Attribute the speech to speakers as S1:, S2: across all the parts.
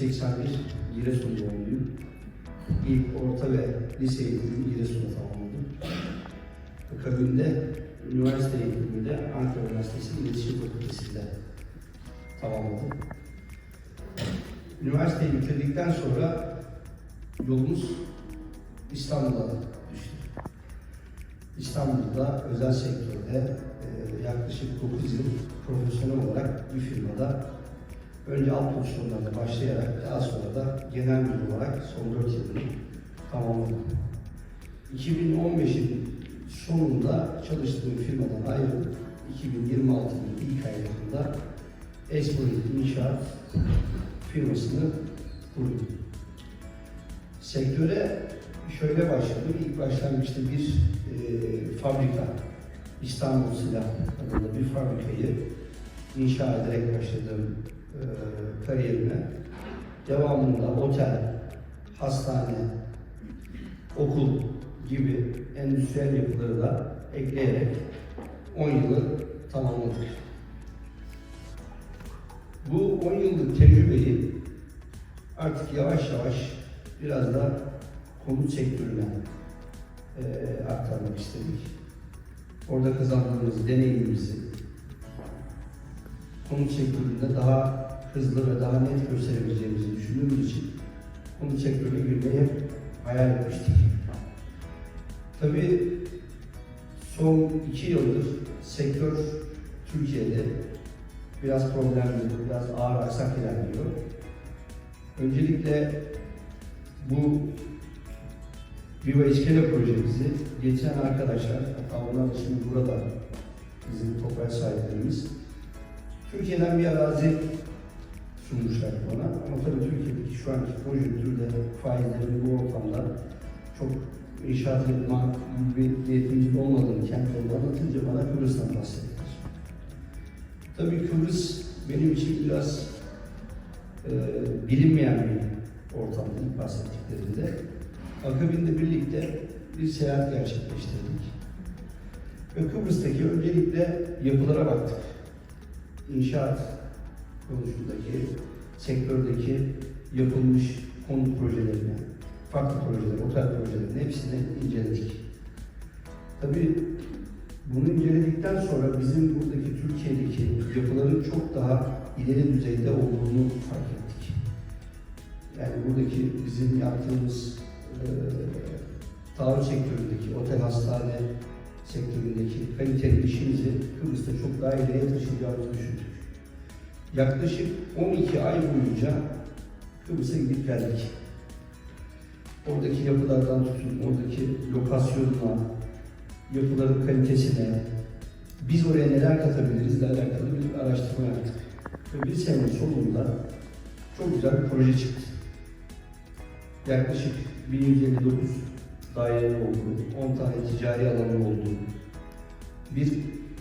S1: 1981 Giresun doğumluyum. İlk orta ve lise eğitimimi Giresun'da tamamladım. Akabinde üniversite eğitimimi de Ankara Üniversitesi İletişim Fakültesi'nde tamamladım. Üniversiteyi bitirdikten sonra yolumuz İstanbul'a düştü. İstanbul'da özel sektörde e, yaklaşık 9 yıl profesyonel olarak bir firmada önce alt pozisyonlarda başlayarak daha sonra da genel müdür olarak son 4 yılını tamamladım. 2015'in sonunda çalıştığım firmadan ayrılıp 2026'nın ilk aylarında Espolit İnşaat firmasını kurdum. Sektöre şöyle başladım. İlk başlangıçta bir e, fabrika, İstanbul Silah adında bir fabrikayı inşa ederek başladım e. Devamında otel, hastane, okul gibi endüstriyel yapıları da ekleyerek 10 yılı tamamladık. Bu 10 yıllık tecrübeyi artık yavaş yavaş biraz da konut sektörüne e, aktarmak istedik. Orada kazandığımız deneyimimizi konut sektöründe daha hızlı ve daha net gösterebileceğimizi düşündüğümüz için konut sektörüne girmeyi hayal etmiştik. Tabii son iki yıldır sektör Türkiye'de biraz problemli, biraz ağır aksak ilerliyor. Öncelikle bu Viva İskele projemizi geçen arkadaşlar, hatta onlar da şimdi burada bizim toprak sahiplerimiz, Türkiye'den bir arazi sunmuşlar bana. Ama tabii Türkiye'deki şu anki konjonktürde faizlerin bu ortamda çok inşaat yapma bir niyetimizin olmadığını kendileri anlatınca bana Kıbrıs'tan bahsettiler. Tabii Kıbrıs benim için biraz e, bilinmeyen bir ortamdı ilk bahsettiklerinde. Akabinde birlikte bir seyahat gerçekleştirdik. Ve Kıbrıs'taki öncelikle yapılara baktık. İnşaat konusundaki, sektördeki yapılmış konut projelerine, farklı projeler, otel projelerinin hepsini inceledik. Tabii bunu inceledikten sonra bizim buradaki Türkiye'deki yapıların çok daha ileri düzeyde olduğunu fark ettik. Yani buradaki bizim yaptığımız e, taarruz sektöründeki, otel, hastane sektöründeki kaliteli işimizi Kıbrıs'ta çok daha ileriye taşıyacağımızı düşündük. Yaklaşık 12 ay boyunca Kıbrıs'a gidip geldik. Oradaki yapılardan tutun, oradaki lokasyonuna, yapıların kalitesine, biz oraya neler katabiliriz alakalı bir araştırma yaptık. Ve bir senenin sonunda çok güzel bir proje çıktı. Yaklaşık 1159 daire olduğu, 10 tane ticari alanı olduğu bir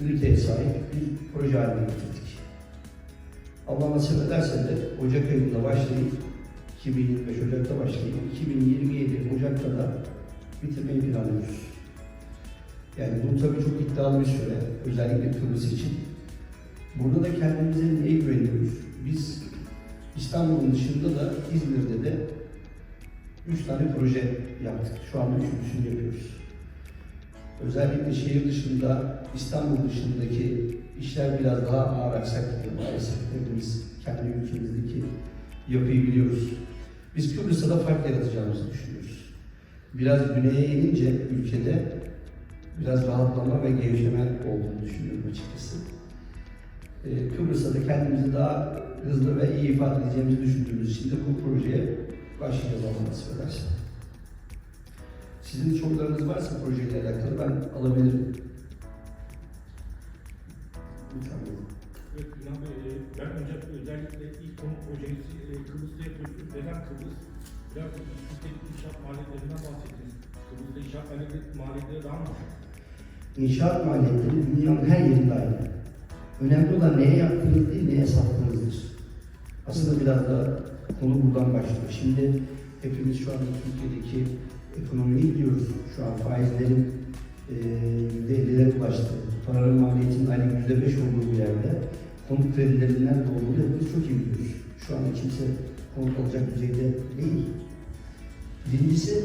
S1: üniteye sahip bir proje haline getirdik. Allah nasip ederse de Ocak ayında başlayıp 2025 Ocak'ta başlayıp 2027 Ocak'ta da bitirmeyi planlıyoruz. Yani bu tabii çok iddialı bir süre, özellikle Kıbrıs için. Burada da kendimize neye güveniyoruz? Biz İstanbul'un dışında da İzmir'de de üç tane proje yaptık. Şu anda üçüncüsünü yapıyoruz. Özellikle şehir dışında, İstanbul dışındaki işler biraz daha ağır aksak maalesef. Hepimiz kendi ülkemizdeki yapıyı biliyoruz. Biz Kıbrıs'ta da fark yaratacağımızı düşünüyoruz. Biraz güneye inince ülkede biraz rahatlama ve gevşeme olduğunu düşünüyorum açıkçası. Ee, Kıbrıs'ta da kendimizi daha hızlı ve iyi ifade edeceğimizi düşündüğümüz için de bu projeye başlayacağız Allah nasip. Sizin sorularınız varsa projeyle alakalı ben alabilirim.
S2: Evet, İlhan Bey, e, ben önce özellikle ilk konut projenizi e, Kıbrıs'ta yapıyorsunuz. Neden Kıbrıs? Biraz Türkiye'deki inşaat maliyetlerinden bahsettiniz. Kıbrıs'ta inşaat maliyetleri, daha mı?
S1: İnşaat maliyetleri dünyanın her yerinde aynı. Önemli olan neye yaptığınız değil, neye sattığınızdır. Aslında biraz da konu buradan başlıyor. Şimdi hepimiz şu anda Türkiye'deki ekonomiyi biliyoruz. Şu an faizlerin e, %50'lere ulaştı. Paranın maliyetinin aylık %5 olduğu bir yerde konut kredilerinden de olduğunu hepimiz çok iyi biliyoruz. Şu anda kimse konuşulacak düzeyde değil. Birincisi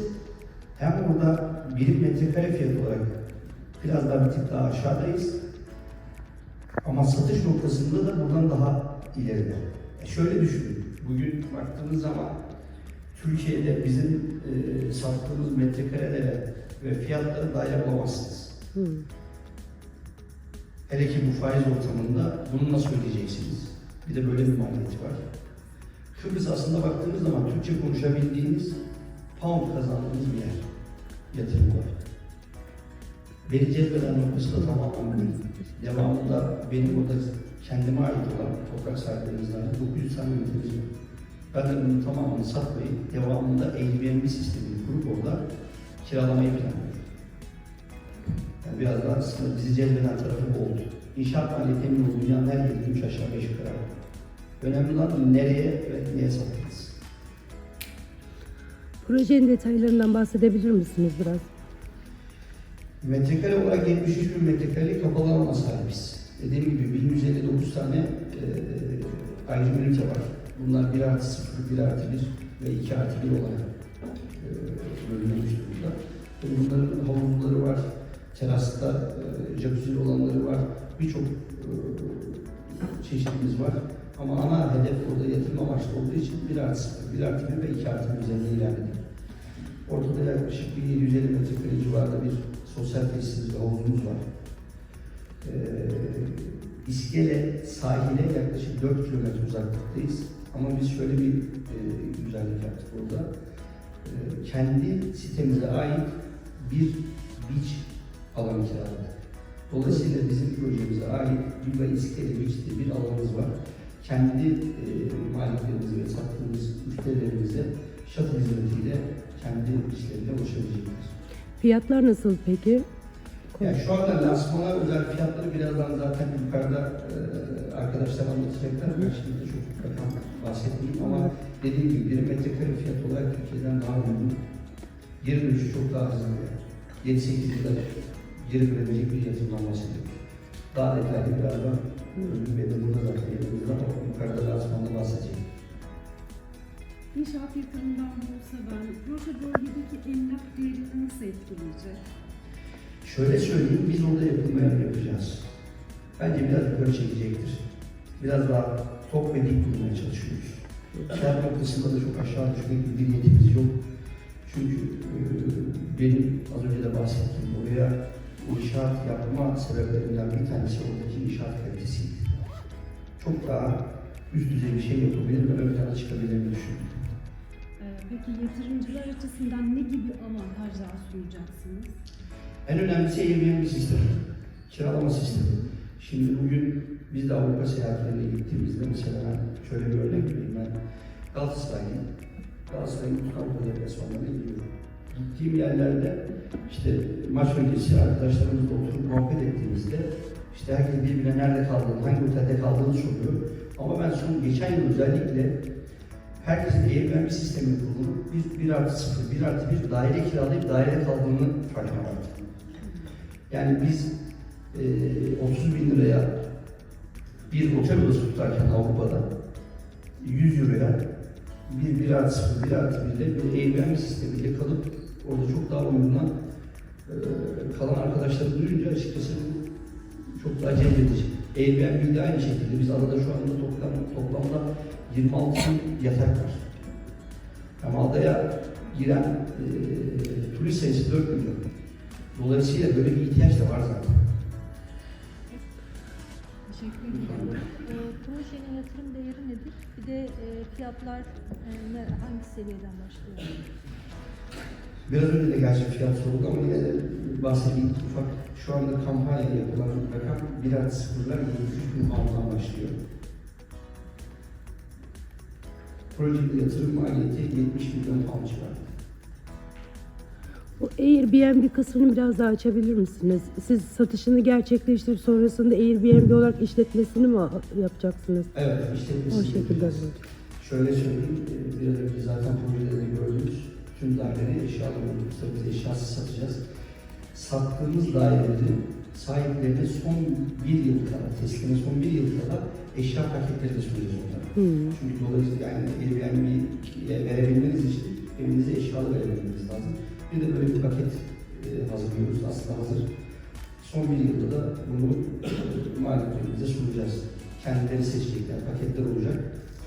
S1: hem orada birim metrekare fiyatı olarak biraz daha bir tık daha aşağıdayız. Ama satış noktasında da buradan daha ileride. E şöyle düşünün. Bugün baktığınız zaman Türkiye'de bizim e, sattığımız metrekarelere ve fiyatlara bulamazsınız.
S3: Hı.
S1: Hele ki bu faiz ortamında bunu nasıl ödeyeceksiniz? Bir de böyle bir maliyeti var. Kıbrıs aslında baktığınız zaman Türkçe konuşabildiğiniz, pound kazandığınız bir yer. Yatırım var. Beni cezbeden noktası da tamamen bu. Devamında benim orada kendime ait olan toprak sahiplerimizden 900 tane ünitemiz var. Ben de bunun tamamını satmayıp devamında Airbnb sistemini kurup orada kiralamayı planlıyorum. Yani biraz daha aslında bizi cezbeden tarafı oldu. İnşaat maliyeti emin olun dünyanın her yerinde 3 aşağı 5 yukarı. Önemli olan nereye ve niye satıyoruz.
S3: Projenin detaylarından bahsedebilir misiniz biraz?
S1: Metrekare olarak 73 bin metrekarelik kapalı alana sahibiz. Dediğim gibi 1159 tane e, ayrı ünite var. Bunlar 1 artı 0, 1 artı 1 ve 2 artı 1 olarak e, bölünmüş durumda. Bunların havuzları var, terasta e, jacuzzi olanları var, birçok e, çeşitimiz var. Ama ana hedef burada yatırım amaçlı olduğu için 1 artı 0, 1 artı 1 ve 2 artı 1 üzerinde ilerledik. Ortada yaklaşık bir 750 metrekare civarında bir sosyal tesisimiz ve havuzumuz var. Ee, İskele sahile yaklaşık 4 kilometre uzaklıktayız. Ama biz şöyle bir e, güzellik yaptık orada. Ee, kendi sitemize ait bir beach alanı kiraladık. Dolayısıyla bizim projemize ait Viva İskele Beach diye bir alanımız var. Kendi e, maliklerimize ve sattığımız müşterilerimize shuttle hizmetiyle kendi işlerine ulaşabilecekler.
S3: Fiyatlar nasıl peki?
S1: Yani şu anda lansmana özel fiyatları birazdan zaten yukarıda e, arkadaşlar anlatacaklar. Ben şimdi çok rakam bahsetmeyeyim ama dediğim gibi bir metrekare fiyat olarak Türkiye'den daha uygun. Geri dönüşü çok daha hızlı. 7-8 yılda geri dönebilecek bir yatırımdan bahsediyoruz. Daha detaylı birazdan Özgür Bey de burada zaten yanımızda yukarıda lansmanda bahsedeceğim.
S4: İnşaat yatırımından bulsa ben proje bölgedeki emlak değerini nasıl etkileyecek?
S1: Şöyle söyleyeyim, biz orada yapılmayan yapacağız. Bence biraz yukarı çekecektir. Biraz daha top ve dik durmaya çalışıyoruz. Kâr noktasında da çok aşağı düşmek gibi bir niyetimiz yok. Çünkü e, benim az önce de bahsettiğim oraya inşaat yapma sebeplerinden bir tanesi oradaki inşaat kalitesiydi. Çok daha üst düzey bir şey yapabilir ve ön plana çıkabilir düşünüyorum.
S4: Ee, peki yatırımcılar açısından ne gibi avantajlar sunacaksınız?
S1: En önemlisi Airbnb sistemi, kiralama sistemi. Şimdi bugün biz de Avrupa seyahatlerine gittiğimizde mesela şöyle bir örnek vereyim ben Galatasaray'dayım. Galatasaray'ın bütün Avrupa deplasmanlarına gidiyorum. Gittiğim yerlerde işte maç öncesi arkadaşlarımızla oturup muhabbet ettiğimizde işte herkes birbirine nerede kaldığını, hangi otelde kaldığını soruyor. Ama ben son geçen yıl özellikle herkesin Airbnb sistemi kurduğunu, biz 1 artı 0, 1 artı 1 daire kiralayıp dairede kaldığını farkına vardık. Yani biz e, 30 bin liraya bir otel odası tutarken Avrupa'da 100 euroya bir, bir artı sıfır, bir artı birde bir Airbnb sistemiyle kalıp orada çok daha uygun e, kalan arkadaşları duyunca açıkçası çok daha cezbedici. Airbnb de aynı şekilde biz adada şu anda toplam, toplamda 26 bin yatak var. Ama adaya giren e, turist sayısı 4 milyon. Dolayısıyla böyle bir ihtiyaç da var zaten.
S4: Teşekkür ederim.
S5: E, projenin yatırım değeri nedir? Bir de e, fiyatlar e, hangi seviyeden başlıyor?
S1: Biraz önce de gerçi fiyat soruldu ama yine de bahsedeyim ufak. Şu anda kampanya yapılan rakam 1 artı sıfırlar 73 bin pound'dan başlıyor. Projenin yatırım maliyeti 70 milyon pound civarında.
S3: O Airbnb kısmını biraz daha açabilir misiniz? Siz satışını gerçekleştirip sonrasında Airbnb olarak işletmesini mi yapacaksınız?
S1: Evet, işletmesi
S3: O şekilde.
S1: yapacağız. Şöyle söyleyeyim, e, biraz önce zaten projede tüm daireleri eşyalı biz eşyasız satacağız. Sattığımız dairelerin sahiplerine son bir yıl kala, teslime son bir yıl kala eşya paketleri de sunacağız onlara.
S3: Hmm.
S1: Çünkü dolayısıyla yani Airbnb'ye verebilmeniz için evinize eşyalı verebilmeniz lazım. Bir de böyle bir paket e, hazırlıyoruz. Aslında hazır. Son bir yılda da bunu maliyelerimize sunacağız. Kendileri seçecekler. Paketler olacak.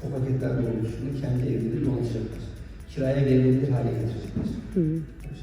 S1: O paketler doğrultusunda kendi evleri donatacaklar. Kiraya verilebilir hale getirecekler.
S3: Hmm.
S1: Evet.